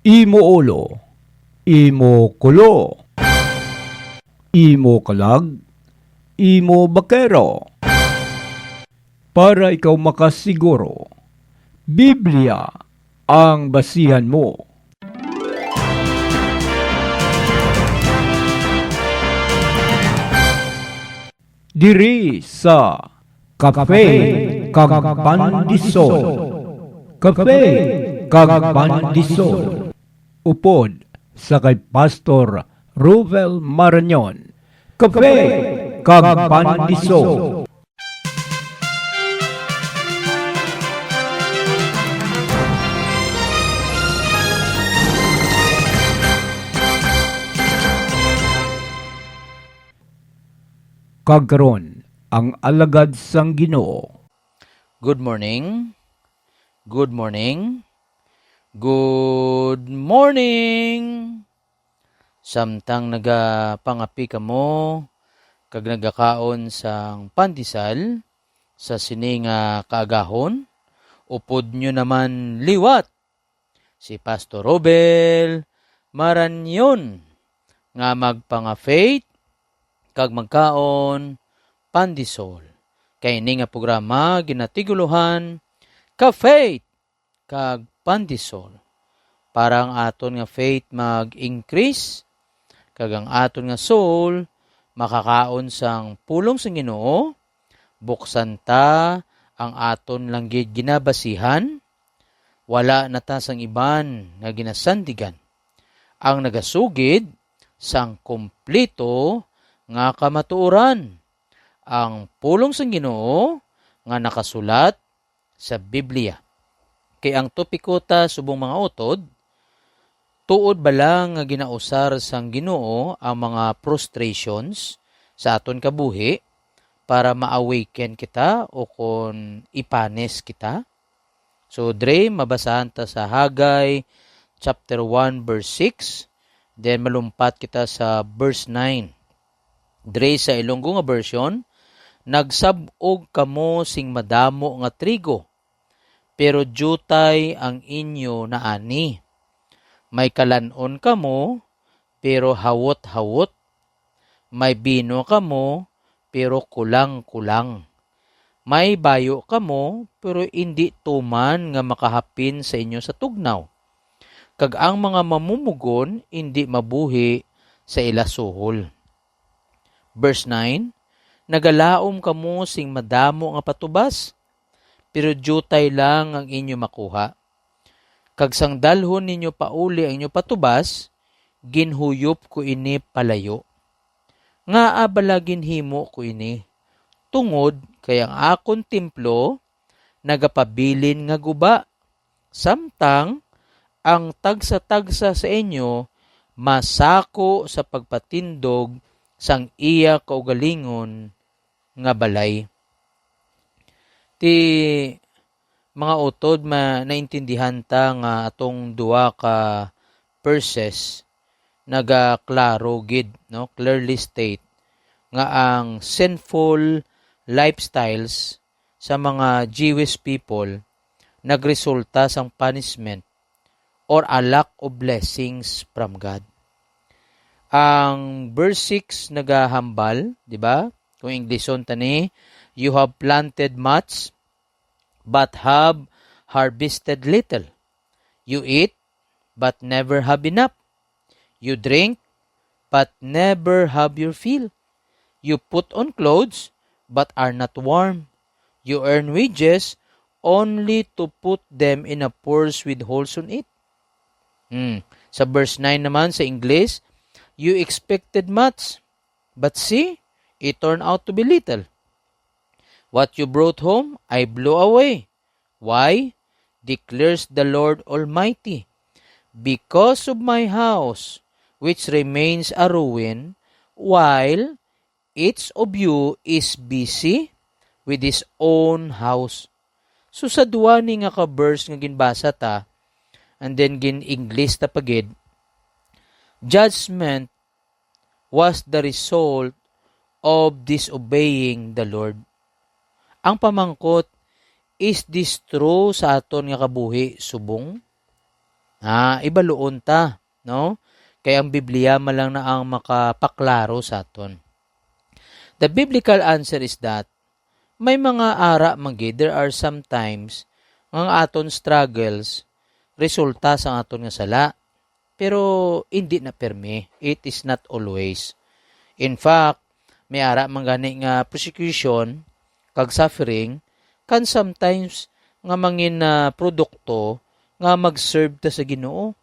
imo ulo, imo kulo, imo kalag, imo bakero. Para ikaw makasiguro, Biblia ang basihan mo. Diri sa Cafe kag Pandisol. Cafe kag Pandisol. Upod sa kay Pastor Ruvel Marañon. Cafe kag Pandisol. Kagkaron ang alagad sang Ginoo. Good morning. Good morning. Good morning. Samtang nagapangapi ka mo, kag nagakaon sang pandisal, sa sininga kaagahon, upod nyo naman liwat. Si Pastor Robel Maranyon, nga magpanga faith, kag magkaon, pandisol. Kay ini nga programa ginatiguluhan ka faith kag pandisol. Para ang aton nga faith mag-increase kag ang aton nga soul makakaon sang pulong sa Ginoo buksan ta ang aton langgit ginabasihan wala na ta sang iban nga ginasandigan ang nagasugid sang kompleto nga kamatuoran ang pulong sa Ginoo nga nakasulat sa Biblia. Kay ang topiko ta subong mga utod, tuod ba lang nga ginausar sang Ginoo ang mga frustrations sa aton kabuhi para ma-awaken kita o kon ipanes kita? So, Dre, mabasahan ta sa Hagay chapter 1 verse 6, then malumpat kita sa verse 9. Dre sa Ilonggo nga version, nagsabog kamo sing madamo nga trigo, pero jutay ang inyo na ani. May kalanon kamo, pero hawot-hawot. May bino kamo, pero kulang-kulang. May bayo kamo, pero hindi tuman nga makahapin sa inyo sa tugnaw. Kag ang mga mamumugon, hindi mabuhi sa ilasuhol. Verse 9, Nagalaom kamo sing madamo nga patubas, pero jutay lang ang inyo makuha. Kag sang dalhon ninyo pauli ang inyo patubas, ginhuyop ko ini palayo. Nga abalagin himo ko ini, tungod kay ang akon templo, nagapabilin nga guba, samtang ang tagsa-tagsa sa inyo masako sa pagpatindog sang iya kaugalingon nga balay. Ti mga utod ma naintindihan ta nga atong duwa ka verses nagaklaro gid no clearly state nga ang sinful lifestyles sa mga Jewish people nagresulta sang punishment or a lack of blessings from God. Ang verse 6 nagahambal, di ba? Kung Englishon tani, you have planted much, but have harvested little. You eat, but never have enough. You drink, but never have your fill. You put on clothes, but are not warm. You earn wages, only to put them in a purse with holes on it. Hmm. Sa verse 9 naman sa English, you expected much, but see, it turned out to be little. What you brought home, I blew away. Why? Declares the Lord Almighty. Because of my house, which remains a ruin, while each of you is busy with his own house. So sa duwa ni nga ka-verse nga ginbasa ta, and then gin English ta pagid, judgment was the result of disobeying the Lord. Ang pamangkot, is this true sa aton nga kabuhi subong? Ah, ibaluon ta, no? Kaya ang Biblia malang na ang makapaklaro sa aton. The biblical answer is that may mga ara magi there are sometimes nga aton struggles resulta sa aton nga sala pero hindi na permi it is not always in fact may ara man gani nga persecution kag suffering kan sometimes nga mangin na produkto nga mag-serve ta sa Ginoo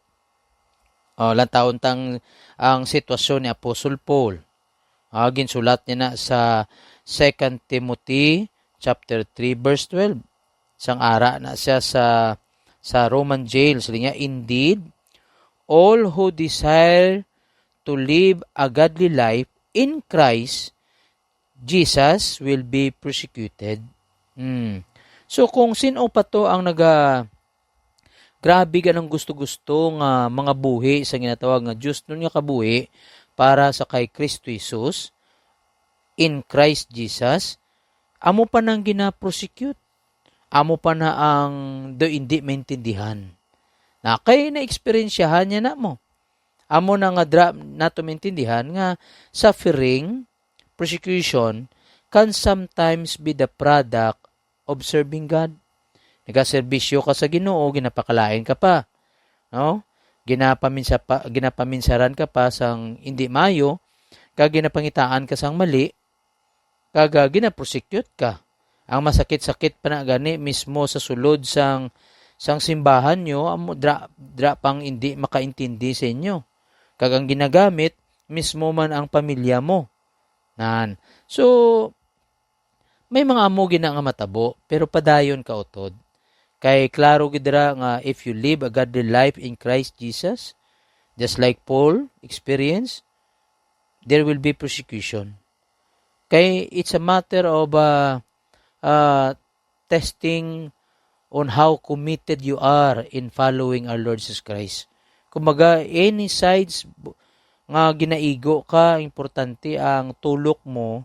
Oh, lang taon tang ang sitwasyon ni Apostle Paul. Ah, ginsulat niya na sa 2 Timothy chapter 3 verse 12. Sang ara na siya sa sa Roman jail. Sabi niya, Indeed, all who desire to live a godly life in Christ, Jesus will be persecuted. Hmm. So kung sino pa to ang naga grabe ka ng gusto-gusto nga mga buhi sa ginatawag nga Diyos nun nga kabuhi para sa kay Kristo Jesus in Christ Jesus amo pa nang gina-prosecute amo pa na ang do hindi maintindihan na kay na eksperyensyahan niya na mo amo na nga dra nato maintindihan nga suffering persecution can sometimes be the product of serving God Nagaserbisyo ka sa Ginoo, ginapakalain ka pa. No? Ginapaminsa pa, ginapaminsaran ka pa sang hindi mayo, kag ginapangitaan ka sang mali, kag ginaprosecute ka. Ang masakit-sakit pa na gani mismo sa sulod sang sang simbahan nyo, amo dra, dra pang hindi makaintindi sa inyo. Kag ang ginagamit mismo man ang pamilya mo. Nan. So, may mga amo gina nga matabo, pero padayon ka utod. Kay klaro gidra nga if you live a godly life in Christ Jesus, just like Paul experienced, there will be persecution. Kay it's a matter of uh, uh, testing on how committed you are in following our Lord Jesus Christ. Kumaga, any sides nga ginaigo ka, importante ang tulok mo,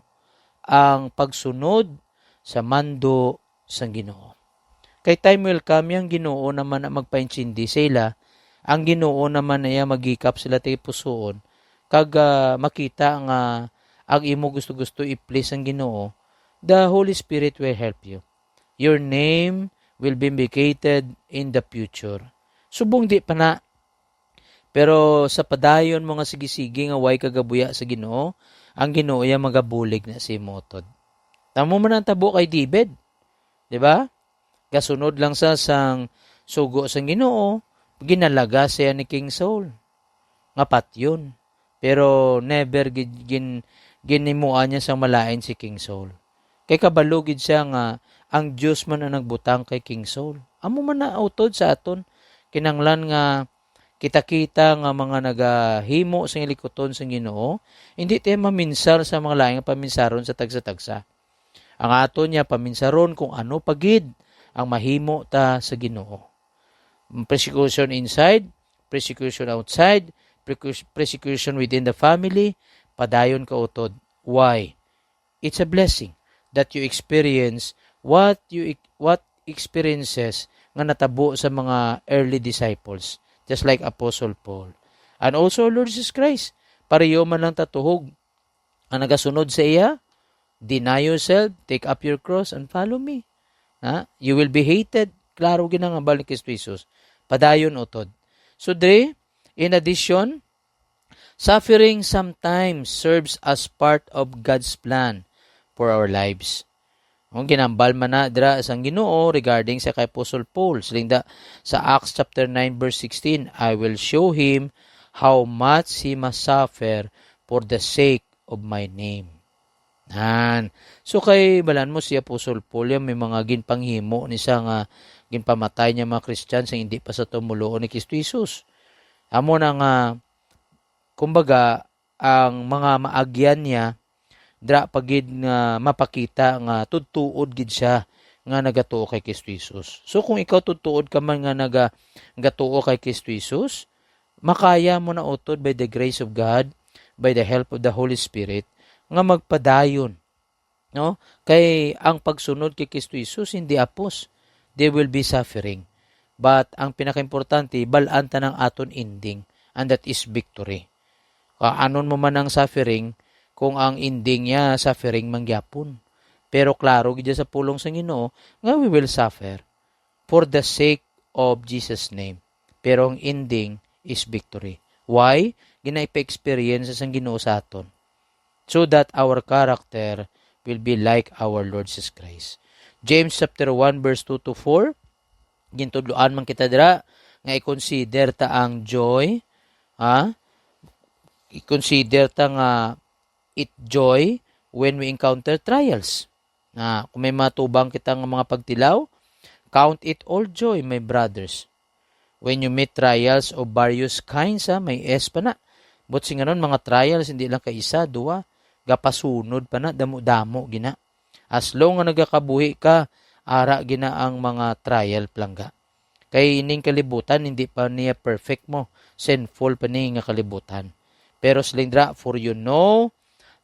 ang pagsunod sa mando sang Ginoo. Kay time will come yung ginoo naman na magpaintindi sila, ang ginoo naman na magikap sila tayo pusoon, kag uh, makita nga ang imo gusto-gusto i-please ang ginoo, the Holy Spirit will help you. Your name will be vindicated in the future. Subong di pa na. Pero sa padayon mga sigisigi nga way kagabuya sa Ginoo, ang Ginoo ya magabulig na si Motod. Tamo man ang tabo kay David. 'Di ba? Kasunod lang sa sang sugo sang Ginoo, ginalaga siya ni King Saul. Ngapat yun. Pero never gin, ginimuan niya sang malain si King Saul. Kay kabalugid siya nga ang Dios man ang nagbutang kay King Saul. Amo man na utod sa aton kinanglan nga kita-kita nga mga nagahimo sa likuton sa Ginoo, hindi tayo maminsar sa mga laing paminsaron sa tagsa-tagsa. Ang aton niya paminsaron kung ano pagid ang mahimo ta sa Ginoo. Persecution inside, persecution outside, persecution within the family, padayon ka utod. Why? It's a blessing that you experience what you what experiences nga natabo sa mga early disciples, just like Apostle Paul. And also Lord Jesus Christ, pareho man lang tatuhog ang nagasunod sa iya, deny yourself, take up your cross, and follow me. Ha? You will be hated. Klaro ginangambal ni Kristo Jesus. Padayon utod. So, Dre, in addition, suffering sometimes serves as part of God's plan for our lives. Kung ginambal man na dira sang Ginoo regarding sa kay Apostle Paul, silinda sa Acts chapter 9 verse 16, I will show him how much he must suffer for the sake of my name. Han. So kay balan mo si Apostle Paul yan, may mga ginpanghimo ni sa nga ginpamatay niya mga Kristyan sa hindi pa sa tumuloon ni Kristo Jesus. Amo na nga kumbaga ang mga maagyan niya dra pagid nga mapakita nga tudtuod gid siya nga nagatuo kay Kristo Jesus. So kung ikaw tudtuod ka man nga naga gatuo kay Kristo Jesus, makaya mo na utod by the grace of God, by the help of the Holy Spirit, nga magpadayon. No? Kay ang pagsunod kay Kristo Jesus hindi apos. There will be suffering. But ang pinakaimportante, balanta ng aton ending, and that is victory. Uh, mo man ang suffering, kung ang ending niya suffering mangyapon. Pero klaro gid sa pulong sa Ginoo nga we will suffer for the sake of Jesus name. Pero ang ending is victory. Why? Ginaipa-experience sa Ginoo sa aton. So that our character will be like our Lord Jesus Christ. James chapter 1 verse 2 to 4 gintudloan man kita dira nga i-consider ta ang joy ha i-consider ta nga it joy when we encounter trials. Na kung may matubang kita nga mga pagtilaw count it all joy my brothers. When you meet trials of various kinds ha may S pa na. But singanon mga trials hindi lang ka isa duwa gapasunod pa na damo-damo gina. As long nga nagakabuhi ka ara gina ang mga trial plangga. Kay ining kalibutan hindi pa niya perfect mo, sinful pa niya nga kalibutan. Pero slindra, for you know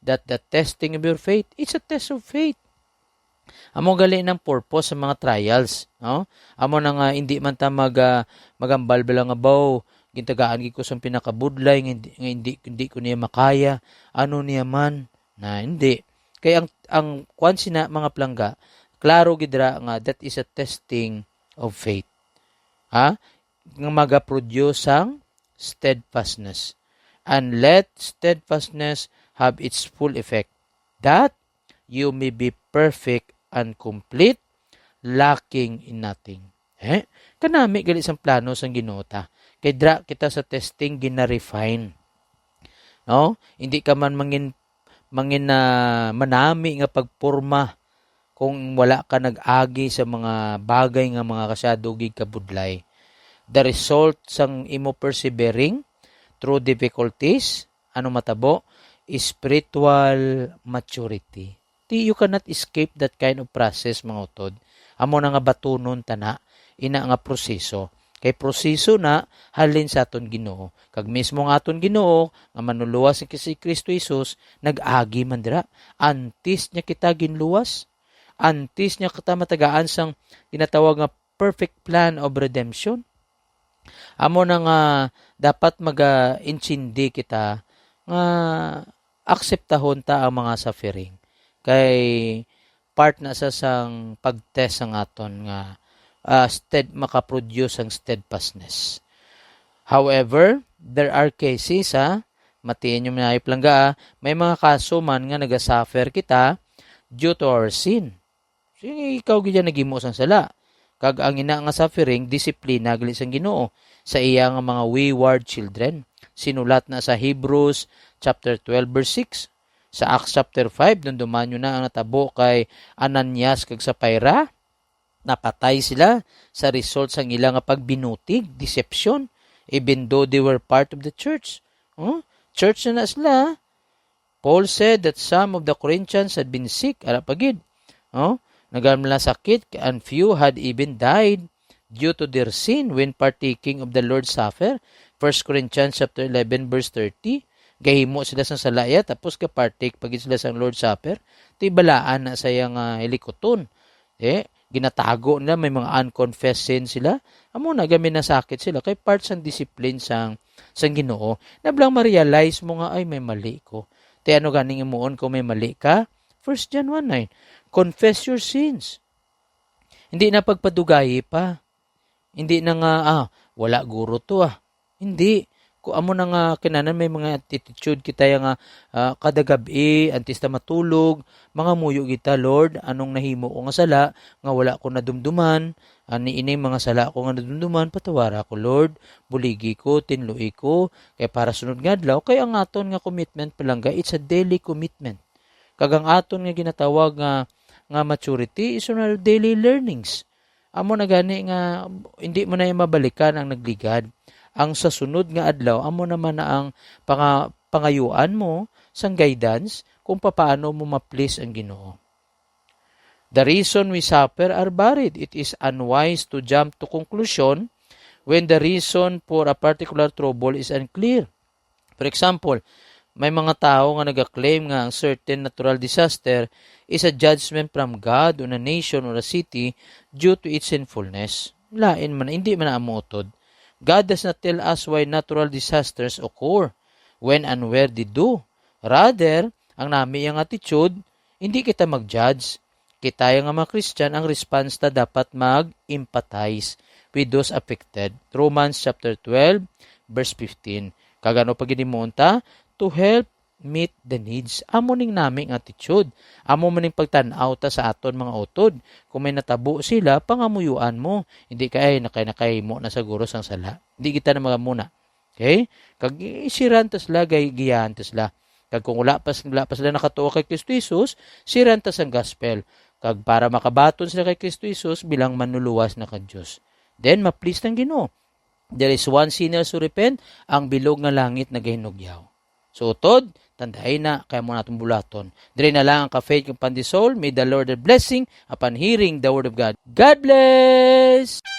that the testing of your faith, it's a test of faith. Amo gali ng purpose sa mga trials, no? Amo na nga hindi man ta mag uh, magambal lang abaw, gintagaan gi ko sa pinakabudlay nga hindi, hindi, ko niya makaya, ano niya man na hindi. Kaya ang ang kwan sina mga plangga, klaro gidra nga that is a testing of faith. Ha? Nga maga-produce ang steadfastness. And let steadfastness have its full effect, that you may be perfect and complete, lacking in nothing. Eh? Kanami gali sang plano sang ginota. Kay dra kita sa testing gina-refine. No? Hindi ka man mangin mangin na manami nga pagporma kung wala ka nag-agi sa mga bagay nga mga kasadugig kabudlay. The result sang imo persevering through difficulties, ano matabo, spiritual maturity. Di you cannot escape that kind of process mga utod. Amo na nga batunon tana, ina nga proseso. Kay proseso na halin sa aton Ginoo. Kag mismo nga aton Ginoo nga manuluwas si Kristo Jesus nag-agi man dira. Antis niya kita ginluwas antis niya kita matagaan sang ginatawag nga perfect plan of redemption. Amo na nga dapat maga-insindi kita nga akseptahon ta ang mga suffering. Kay part na sa sang pagtest ang aton nga uh, stead makaproduce ang steadfastness. However, there are cases ha, matiin yung mga iplangga, may mga kaso man nga nagasuffer kita due to our sin. Sige, ikaw gidya nagimo sang sala. Kag ang ina nga suffering, disiplina gali sang Ginoo sa iya nga mga wayward children. Sinulat na sa Hebrews chapter 12 verse 6. Sa Acts chapter 5, nung dumanyo na ang natabo kay Ananias kag Sapphira, napatay sila sa result sang ilang nga pagbinutig, deception, even though they were part of the church. Oh, church na na sila. Paul said that some of the Corinthians had been sick, ara pagid. Oh, Nagamla sakit and few had even died due to their sin when partaking of the Lord's Supper. 1 Corinthians chapter 11 verse 30. Gahimo sila sa salaya tapos ka partake pag sila sa Lord's Supper. Ito'y balaan na sayang uh, helikoton. Eh, ginatago nila, may mga unconfessed sin sila. Amo na gamin na sakit sila kay parts ng discipline sang sang Ginoo. Nablang ma-realize mo nga ay may mali ko. Te ano ganing imuon kung may mali ka? 1 John 1:9 confess your sins. Hindi na pagpadugayi pa. Hindi na nga, ah, wala guro to ah. Hindi. Kung amo na nga kinanan may mga attitude kita nga uh, kada gabi antes ta matulog mga muyo kita Lord anong nahimo ko nga sala nga wala ko nadumduman ani ini mga sala ko nga nadumduman patawara ko Lord buligi ko tinloi ko kay para sunod nga adlaw kay ang aton nga commitment palangga it's a daily commitment kagang aton nga ginatawag nga nga maturity is on daily learnings. Amo na gani nga hindi mo na mabalikan ang nagligad. Ang sa sunod nga adlaw amo naman na ang panga, pangayuan mo sang guidance kung paano mo ma-please ang Ginoo. The reason we suffer are varied. It is unwise to jump to conclusion when the reason for a particular trouble is unclear. For example, may mga tao nga nag-claim nga ang certain natural disaster is a judgment from God on a nation or a city due to its sinfulness. lain man hindi man amutod. God does not tell us why natural disasters occur, when and where they do. Rather, ang nami yung attitude, hindi kita mag-judge. Kita yung mga Christian, ang response na dapat mag-empathize with those affected. Romans chapter 12, verse 15. Kagano pag inimunta? To help meet the needs. Amo ning naming attitude. Amo maning pagtanaw ta sa aton mga utod. Kung may natabo sila, pangamuyuan mo. Hindi ka ay nakay nakay mo na siguro sang sala. Hindi kita na mga muna. Okay? Kag isiran tas lagay giyan tas la. Kag kung wala pa wala pa sila nakatuwa kay Kristo Jesus, siran tas ang gospel. Kag para makabaton sila kay Kristo Jesus bilang manluluwas na ka Dios. Then ma-please ng Ginoo. There is one sinner who repent, ang bilog nga langit na gahinugyaw. So utod, tandahay na, kaya mo natong bulaton. Dire na lang ang ka-faith ng pandisol. May the Lord blessing upon hearing the word of God. God bless!